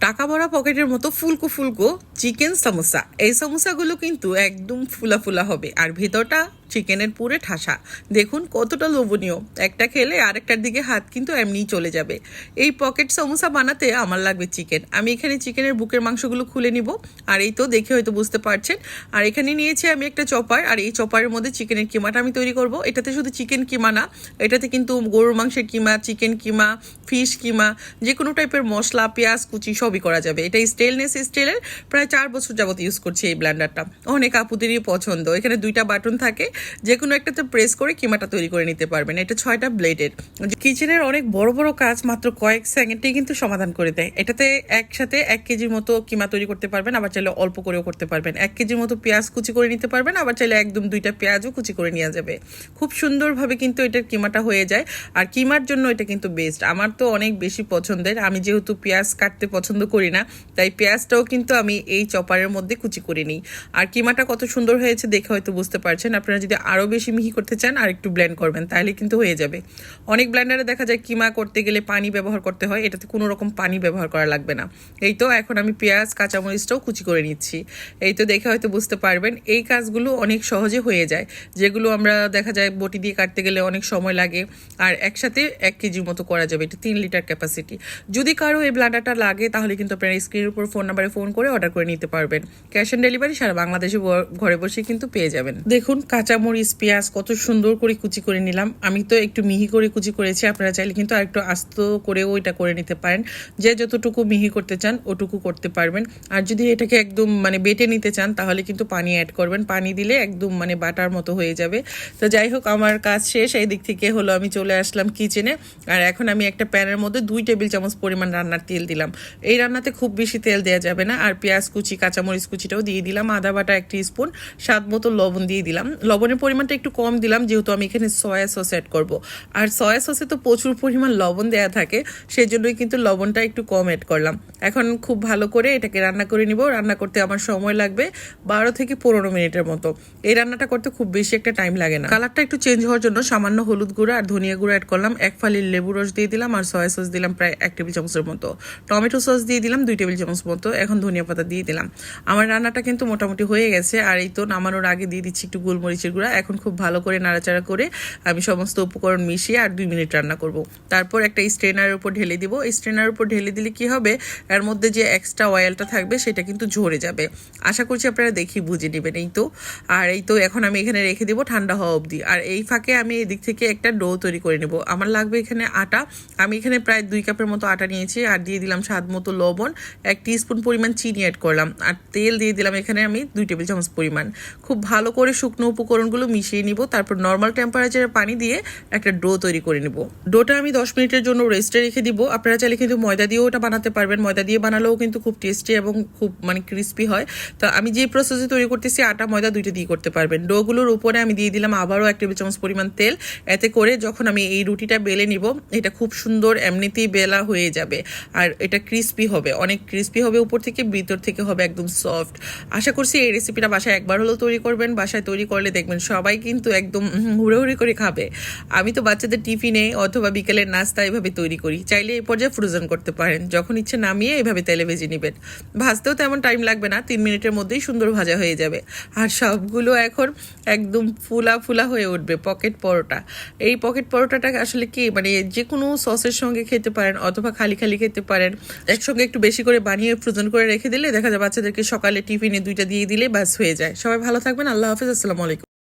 টাকা ভরা পকেটের মতো ফুলকো ফুলকো চিকেন সমোসা। এই সামোসাগুলো কিন্তু একদম ফুলা ফুলা হবে। আর ভেতরটা চিকেনের পুরে ঠাসা। দেখুন কতটা লোভনীয়। একটা খেলে আরেকটার দিকে হাত কিন্তু এমনিই চলে যাবে। এই পকেট সমোসা বানাতে আমার লাগবে চিকেন। আমি এখানে চিকেনের বুকের মাংসগুলো খুলে নিব। আর এই তো দেখে হয়তো বুঝতে পারছেন। আর এখানে নিয়েছি আমি একটা চপার। আর এই চপারের মধ্যে চিকেনের কিমাটা আমি তৈরি করব। এটাতে শুধু চিকেন কিমা না, এটাতে কিন্তু গরুর মাংসের কিমা, চিকেন কিমা, ফিশ কিমা যে কোনো টাইপের মশলা, পেঁয়াজ, কুচি সবই করা যাবে। এটা স্টেলনেস স্টিলের প্রায় চার বছর যাবত ইউজ করছি এই ব্ল্যান্ডারটা। অনেক আপুদেরই পছন্দ। এখানে দুইটা বাটন থাকে। যে কোনো একটাতে প্রেস করে কিমাটা তৈরি করে নিতে পারবেন। এটা ছয়টা ব্লেডের কিচেনের অনেক বড় বড় কাজ মাত্র কয়েক সেকেন্ডেই কিন্তু সমাধান করে দেয়। এটাতে একসাথে এক কেজির মতো কিমা তৈরি করতে পারবেন, আবার চাইলে অল্প করেও করতে পারবেন। এক কেজির মতো পেঁয়াজ কুচি করে নিতে পারবেন, আবার চাইলে একদম দুইটা পেঁয়াজও কুচি করে নেওয়া যাবে। খুব সুন্দরভাবে কিন্তু এটার কিমাটা হয়ে যায়। আর কিমার জন্য এটা কিন্তু বেস্ট আমার তো অনেক বেশি পছন্দের। আমি যেহেতু পেঁয়াজ কাটতে পছন্দ করি না, তাই পেঁয়াজটাও কিন্তু আমি এই চপারের মধ্যে কুচি করে নিই। আর কিমাটা কত সুন্দর হয়েছে দেখে হয়তো বুঝতে পারছেন। আপনারা আরও বেশি মিহি করতে চান, আর একটু ব্লেন্ড করবেন, তাহলে কিন্তু হয়ে যাবে। অনেক ব্লেন্ডারে দেখা যায় কিমা করতে গেলে পানি ব্যবহার করতে হয়, এটাতে কোনো রকম পানি ব্যবহার করা লাগবে না। এই তো এখন আমি পেঁয়াজ, কাঁচামরিচটাও কুচি করে নিচ্ছি। এই তো দেখে হয়তো বুঝতে পারবেন, এই কাজগুলো অনেক সহজে হয়ে যায়। যেগুলো আমরা দেখা যায় বটি দিয়ে কাটতে গেলে অনেক সময় লাগে, আর একসাথে এক কেজির মতো করা যাবে, এটা তিন লিটার ক্যাপাসিটি যদি কারও এই ব্লাডারটা লাগে, তাহলে কিন্তু আপনারা স্ক্রিনের উপর ফোন নাম্বারে ফোন করে অর্ডার করে নিতে পারবেন। ক্যাশ অন ডেলিভারি সারা বাংলাদেশে ঘরে বসে কিন্তু পেয়ে যাবেন। দেখুন কাঁচামরিচ পেঁয়াজ কত সুন্দর করে কুচি করে নিলাম। আমি তো একটু মিহি করে কুচি করেছি, আপনারা চাইলে কিন্তু আর একটু আস্ত করেও এটা করে নিতে পারেন। যে যতটুকু মিহি করতে চান, ওটুকু করতে পারবেন। আর যদি এটাকে একদম মানে বেটে নিতে চান, তাহলে কিন্তু পানি অ্যাড করবেন। পানি দিলে একদম মানে বাটার মতো হয়ে যাবে। তো যাই হোক, আমার কাজ শেষ। এই দিক থেকে হলো আমি চলে আসলাম কিচেনে আর এখন আমি একটা প্যানের মধ্যে দুই টেবিল চামচ পরিমাণ রান্নার তেল দিলাম। এই রান্নাতে খুব বেশি তেল দেওয়া যাবে না। আর পেঁয়াজ কুচি, কাঁচামরিচ কুচিটাও দিয়ে দিলাম। আদা বাটা এক স্পুন, স্বাদ মতো লবণ দিয়ে দিলাম। লবণের পরিমাণটা একটু কম দিলাম, যেহেতু আমি এখানে সয়া সস অ্যাড করব। আর সয়া সসে তো প্রচুর পরিমাণ লবণ দেওয়া থাকে সেই জন্যই কিন্তু লবণটা একটু কম অ্যাড করলাম। এখন খুব ভালো করে এটাকে রান্না করে নিব। রান্না করতে আমার সময় লাগবে বারো থেকে পনেরো মিনিটের মতো। এই রান্নাটা করতে খুব বেশি একটা টাইম লাগে না। কালারটা একটু চেঞ্জ হওয়ার জন্য সামান্য হলুদ গুঁড়া আর ধনিয়া গুঁড়া অ্যাড করলাম। এক ফালি লেবু রস দিয়ে দিলাম আর সয়া সস দিলাম প্রায় এক টেবিল চামচের মতো। টমেটো সস দিয়ে দিলাম দুই টেবিল চামচ মতো। এখন ধনিয়া পাতা দিয়ে দিলাম। আমার রান্নাটা কিন্তু মোটামুটি হয়ে গেছে। আর এই তো নামানোর আগে দিয়ে দিচ্ছি একটু গোলমরিচের গুঁড়া। এখন খুব ভালো করে নাড়াচাড়া করে আমি সমস্ত উপকরণ মিশিয়ে আর দুই মিনিট রান্না করব। তারপর একটা স্ট্রেনারের উপর ঢেলে দিব। স্ট্রেনারের উপর ঢেলে দিলে কি হবে? এর মধ্যে যে এক্সট্রা অয়েলটা থাকবে সেটা কিন্তু ঝরে যাবে। আশা করছি আপনারা দেখি বুঝে নেবেন এই তো। আর এই তো এখন আমি এখানে রেখে দিব ঠান্ডা হওয়া অবধি। আর এই ফাঁকে আমি এদিক থেকে একটা ডো তৈরি করে নেব। আমার লাগবে এখানে আটা। আমি এখানে প্রায় দুই কাপের মতো আটা নিয়েছি। আর দিয়ে দিলাম স্বাদ মতো লবণ। এক স্পুন পরিমাণ চিনি অ্যাড করলাম। আর তেল দিয়ে দিলাম এখানে আমি দুই টেবিল চামচ পরিমাণ। খুব ভালো করে শুকনো উপকরণগুলো মিশিয়ে নিব, তারপর নর্মাল টেম্পারেচারে পানি দিয়ে একটা ডো তৈরি করে নিব। ডোটা আমি দশ মিনিটের জন্য রেস্টে রেখে দিব। আপনারা চাইলে কিন্তু ময়দা দিয়েও ওটা বানাতে পারবেন। ময়দা দিয়ে বানালেও কিন্তু খুব টেস্টি এবং খুব মানে ক্রিস্পি হয়। তো আমি যে প্রসেসে তৈরি করতেছি, আটা, ময়দা দুইটা দিয়ে করতে পারবেন। ডোগুলোর উপরে আমি দিয়ে দিলাম আবারও এক টেবিল চামচ পরিমাণ তেল। এতে করে যখন আমি এই রুটিটা বেলে নিব, এটা খুব সুন্দর এমনিতেই বেলা হয়ে যাবে। আর এটা ক্রিস্পি হবে। অনেক ক্রিস্পি হবে উপর থেকে, ভিতর থেকে হবে একদম সফট আশা করছি এই রেসিপিটা বাসায় একবার হলেও তৈরি করবেন। বাসায় তৈরি করলে দেখবেন সবাই কিন্তু একদম হুড়ে হুড়ে করে খাবে। আমি তো বাচ্চাদের টিফিনে অথবা বিকেলের নাস্তা এভাবে তৈরি করি। চাইলে এই পর্যায়ে ফ্রোজেন করতে পারেন। যখন ইচ্ছে নামিয়ে এভাবে তেলে ভেজে নেবেন। ভাজতেও তেমন টাইম লাগবে না, তিন মিনিটের মধ্যেই সুন্দর ভাজা হয়ে যাবে। আর সবগুলো এখন একদম ফুলা ফুলা হয়ে উঠবে পকেট পরোটা। এই পকেট পরোটাটা আসলে কি মানে যে কোনো সসের সঙ্গে খেতে পারেন অথবা খালি খালি খেতে পারেন, একসঙ্গে একটু বেশি করে বানিয়ে ফ্রোজেন করে রেখে দিলে দেখা যায় বাচ্চাদেরকে সকালে টিফিনে দুইটা দিয়ে দিলে ব্যাস হয়ে যায়। সবাই ভালো থাকবেন, আল্লাহ হাফিজ, আসসালামু আলাইকুম।